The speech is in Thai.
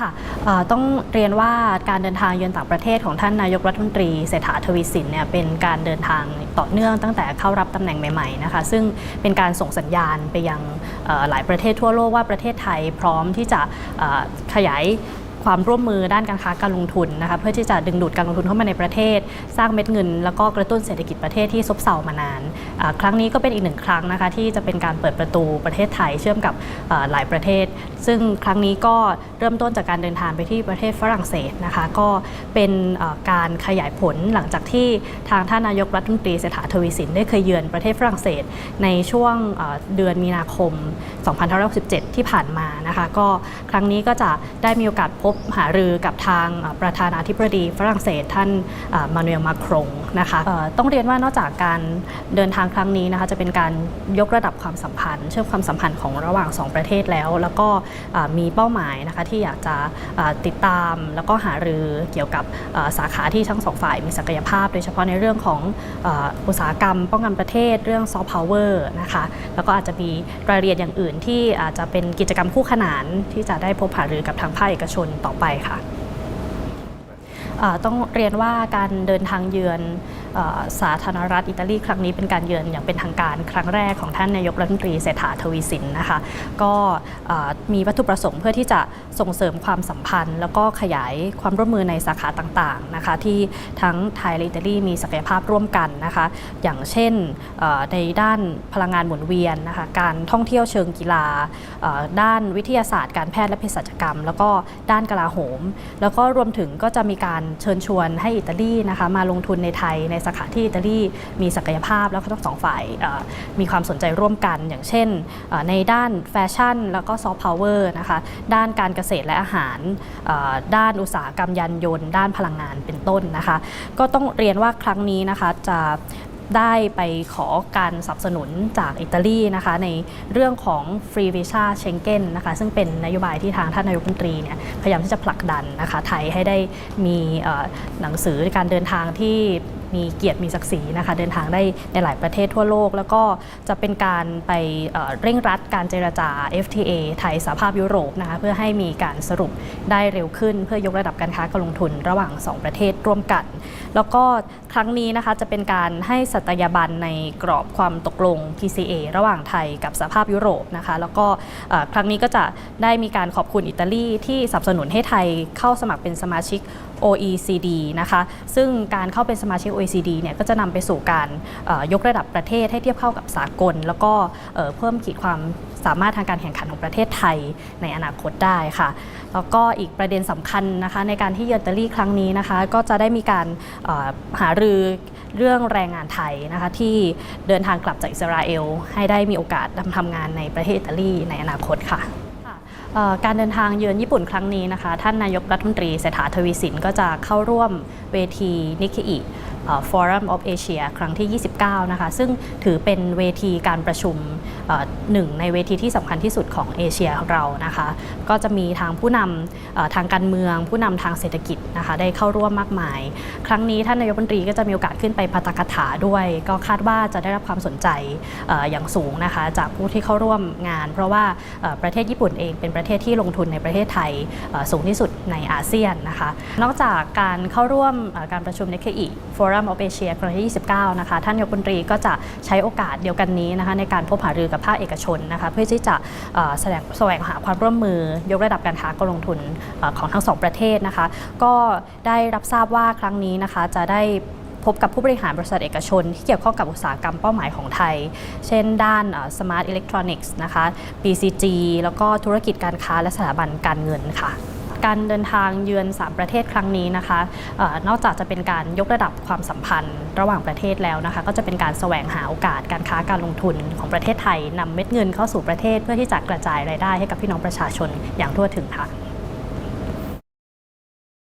ค่ะต้องเรียนว่าการเดินทางเยือนต่างประเทศของท่านนายกรัฐมนตรีเศรษฐาทวีสินเนี่ยเป็นการเดินทางต่อเนื่องตั้งแต่เข้ารับตำแหน่งใหม่ๆนะคะซึ่งเป็นการส่งสัญญาณไปยังหลายประเทศทั่วโลกว่าประเทศไทยพร้อมที่จะขยาย ความร่วมมือด้านการค้าการลงทุนนะคะเพื่อที่จะดึงดูดการลงทุนเข้ามาในประเทศ สร้างเม็ดเงิน แล้วก็กระตุ้นเศรษฐกิจประเทศที่ซบเซามานาน ครั้งนี้ก็เป็นอีกหนึ่งครั้งนะคะที่จะเป็นการเปิดประตูประเทศไทยเชื่อมกับหลายประเทศ ซึ่งครั้งนี้ก็เริ่มต้นจากการเดินทางไปที่ประเทศฝรั่งเศสนะคะก็เป็นการขยายผลหลังจากที่ทางท่านนายกรัฐมนตรีเศรษฐาทวีสินได้เคยเยือนประเทศฝรั่งเศส ในช่วงเอ่อเดือนมีนาคม 2567 ที่ผ่านมานะคะก็ครั้งนี้ก็จะได้มีโอกาสพบหารือกับทางประธานาธิบดีฝรั่งเศสท่านมานูเอลมาครง นะคะต้องเรียนว่านอกจากการเดินทางครั้งนี้นะคะจะเป็นการยกระดับความสัมพันธ์ เชื่อมความสัมพันธ์ของระหว่างสองประเทศแล้ว แล้วก็มีเป้าหมายนะคะที่อยากจะติดตามแล้วก็หารือเกี่ยวกับสาขาที่ทั้งสองฝ่ายมีศักยภาพ โดยเฉพาะในเรื่องของอ,อุตสาหกรรม ป้องกันประเทศเรื่องซอฟต์พาวเวอร์นะคะแล้วก็อาจจะมีรายละเอียดอย่างอื่นที่อาจจะเป็นกิจกรรมคู่ขนานที่จะได้พบหารือกับทางภาคเอกชนต่อไปค่ะ ต้องเรียนว่าการเดินทางเยือน สาธารณรัฐอิตาลีครั้งนี้เป็นการเยือนอย่างเป็นทางการครั้งแรกของท่านนายกรัฐมนตรีเศรษฐาทวีสินนะคะก็มีวัตถุประสงค์เพื่อที่จะส่งเสริมความสัมพันธ์ แล้วก็ขยายความร่วมมือในสาขาต่างๆนะคะที่ทั้งไทยและอิตาลีมีศักยภาพร่วมกันนะคะอย่างเช่นในด้านพลังงานหมุนเวียนนะคะการท่องเที่ยวเชิงกีฬา ด้านวิทยาศาสตร์การแพทย์และเภสัชกรรม แล้วก็ด้านกลาโหม แล้วก็รวมถึงก็จะมีการเชิญชวนให้อิตาลีนะคะมาลงทุนในไทยในสาขาที่อิตาลีมีศักยภาพแล้วก็ทั้งสองฝ่ายมีความสนใจร่วมกัน อย่างเช่น ในด้านแฟชั่น แล้วก็ซอฟต์พาวเวอร์นะคะด้านการเกษตรและอาหาร ด้านอุตสาหกรรมยานยนต์ ด้านพลังงานเป็นต้นนะคะ ก็ต้องเรียนว่าครั้งนี้นะคะจะได้ไปขอการสนับสนุนจากอิตาลีนะคะในเรื่องของฟรีวีซ่าเชงเก้นนะคะซึ่งเป็นนโยบายที่ทางท่านนายกรัฐมนตรีเนี่ยพยายามที่จะผลักดันนะคะไทยให้ได้มีหนังสือการเดินทางที่ มีเกียรติมีศักดิ์ศรีนะคะเดินทางได้ในหลายประเทศทั่วโลก แล้วก็จะเป็นการไปเร่งรัดการเจรจา FTA ไทยสหภาพยุโรปนะคะเพื่อให้มีการสรุปได้เร็วขึ้น เพื่อยกระดับการค้าการลงทุนระหว่าง 2 ประเทศร่วมกัน แล้วก็ครั้งนี้นะคะจะเป็นการให้สัตยาบันในกรอบความตกลง PCA ระหว่างไทยกับสหภาพยุโรปนะคะแล้วก็ครั้งนี้ก็จะได้มีการขอบคุณอิตาลีที่สนับสนุนให้ไทยเข้าสมัครเป็นสมาชิก OECD นะคะ ซึ่งการเข้าเป็นสมาชิก OECD เนี่ยก็จะนำไปสู่การยกระดับประเทศให้เทียบเข้ากับสากล แล้วก็เพิ่มขีดความสามารถทางการแข่งขันของประเทศไทยในอนาคตได้ค่ะ แล้วก็อีกประเด็นสำคัญนะคะในการที่เยอนอิตาลีครั้งนี้นะคะ ก็จะได้มีการหารือเรื่องแรงงานไทยนะคะที่เดินทางกลับจากอิสราเอล ให้ได้มีโอกาสทำงานในประเทศอิตาลีในอนาคตค่ะ การเดินทางเยือนญี่ปุ่นครั้งนี้นะคะ ท่านนายกรัฐมนตรีเศรษฐาทวีสินก็จะเข้าร่วมเวทีนิเคอิฟอรัมออฟเอเชียครั้งที่ 29 นะคะ ซึ่งถือเป็นเวทีการประชุมหนึ่งในเวทีที่สำคัญที่สุดของเอเชียเรานะคะ ก็จะมีทางผู้นำทางการเมือง ผู้นำทางเศรษฐกิจนะคะ ได้เข้าร่วมมากมาย ครั้งนี้ท่านนายกรัฐมนตรีก็จะมีโอกาสขึ้นไปปาฐกถาด้วย ก็คาดว่าจะได้รับความสนใจอย่างสูงนะคะ จากผู้ที่เข้าร่วมงาน เพราะว่าประเทศญี่ปุ่นเองเป็นประประเทศที่ลงทุนในประเทศไทยสูงที่สุดในอาเซียนนะคะนอกจากการเข้าร่วมการประชุมในเคอีฟอรัมออฟเอเชียครั้งที่29 นะคะ ท่านนายกรัฐมนตรีก็จะใช้โอกาสเดียวกันนี้นะคะในการพบหารือกับภาคเอกชนนะคะเพื่อที่จะแสดงแสวงหาความร่วมมือยกระดับการค้าการลงทุนของทั้งสองประเทศนะคะก็ได้รับทราบว่าครั้งนี้นะคะจะได้ พบกับผู้บริหารบริษัทเอกชน ที่เกี่ยวข้องกับอุตสาหกรรมเป้าหมายของไทย เช่นด้าน Smart Electronics นะคะ BCG แล้วก็ธุรกิจการค้าและสถาบันการเงินค่ะการเดินทางเยือน 3 ประเทศครั้งนี้นะคะอนอกจากจะเป็นการยกระดับความสัมพันธ์ระหว่างประเทศแล้วนะคะ ก็จะเป็นการแสวงหาโอกาสการค้าการลงทุนของประเทศไทยนำเม็ดเงินเข้าสู่ประเทศเพื่อที่จะกระจายรายได้ให้กับพี่น้องประชาชนอย่างทั่วถึงค่ะ